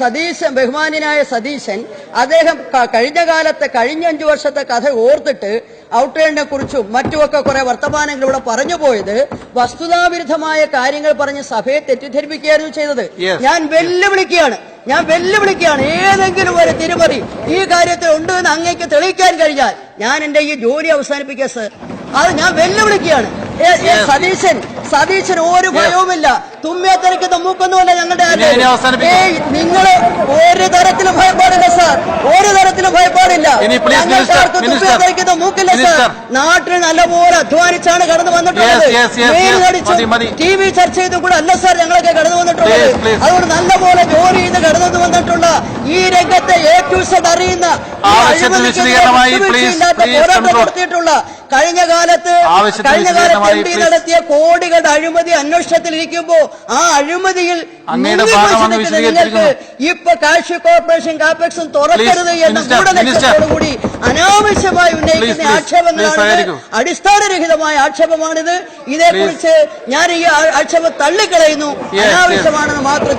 സതീശൻ ബഹുമാനായ സതീശൻ അദ്ദേഹം കഴിഞ്ഞ കാലത്തെ കഴിഞ്ഞ അഞ്ചു വർഷത്തെ കഥ ഓർത്തിട്ട് ഔട്ടേണിനെ കുറിച്ചും മറ്റുമൊക്കെ കുറെ വർത്തമാനങ്ങൾ ഇവിടെ പറഞ്ഞു പോയത് വസ്തുതാവിരുദ്ധമായ കാര്യങ്ങൾ പറഞ്ഞ് സഭയെ തെറ്റിദ്ധരിപ്പിക്കുകയായിരുന്നു ചെയ്തത്. ഞാൻ വെല്ലുവിളിക്കുകയാണ്. ഞാൻ വെല്ലുവിളിക്കുകയാണ്. ഏതെങ്കിലും ഒരു തിരുമറി ഈ കാര്യത്തിൽ ഉണ്ട് എന്ന് അങ്ങേക്ക് തെളിയിക്കാൻ കഴിഞ്ഞാൽ ഞാൻ എന്റെ ഈ ജോലി അവസാനിപ്പിക്കുക സർ അത് ഞാൻ വെല്ലുവിളിക്കുകയാണ്. സതീശൻ സതീശൻ ഒരു ഭയവുമില്ല. തുമ്മിയെ തിരക്കുന്ന മൂക്കൊന്നുമല്ല ഞങ്ങളുടെ നിങ്ങൾ ഒരു തരത്തിലും ഭയപ്പാടില്ല സാർ. ഒരു തരത്തിലും ഭയപ്പാടില്ല. തുമ്മിയെ തിരക്കുന്ന മൂക്കില്ല സാർ. നാട്ടിൽ നല്ലപോലെ അധ്വാനിച്ചാണ് കടന്നു വന്നിട്ടുള്ളത്. ടി വി ചർച്ച ചെയ്തും കൂടെ അല്ല സാർ ഞങ്ങളൊക്കെ കടന്നു വന്നിട്ടുള്ളത്. അതുകൊണ്ട് നല്ലപോലെ ജോലി ചെയ്ത് കടന്നു വന്നിട്ടുള്ള ഈ രംഗത്തെ എ ടു സെഡ് അറിയുന്ന. നടത്തിയിട്ടുള്ള കഴിഞ്ഞ കാലത്ത് കഴിഞ്ഞ കാലത്ത് എം പി. നടത്തിയ കോടികളുടെ അഴിമതി അന്വേഷണത്തിലിരിക്കുമ്പോ ആ അഴിമതിയിൽ നിങ്ങൾക്ക് ഇപ്പൊ കാഷ് കോർപ്പറേഷൻ കാപ്പക്സും തുറക്കരുത് എന്ന ഗൂഢലക്ഷ്യത്തോടുകൂടി അനാവശ്യമായി ഉന്നയിക്കുന്ന ആക്ഷേപങ്ങളാണ് അടിസ്ഥാനരഹിതമായ ആക്ഷേപമാണിത്. ഇതേക്കുറിച്ച് ഞാൻ ഈ ആക്ഷേപം തള്ളിക്കളയുന്നു. അനാവശ്യമാണെന്ന് മാത്രം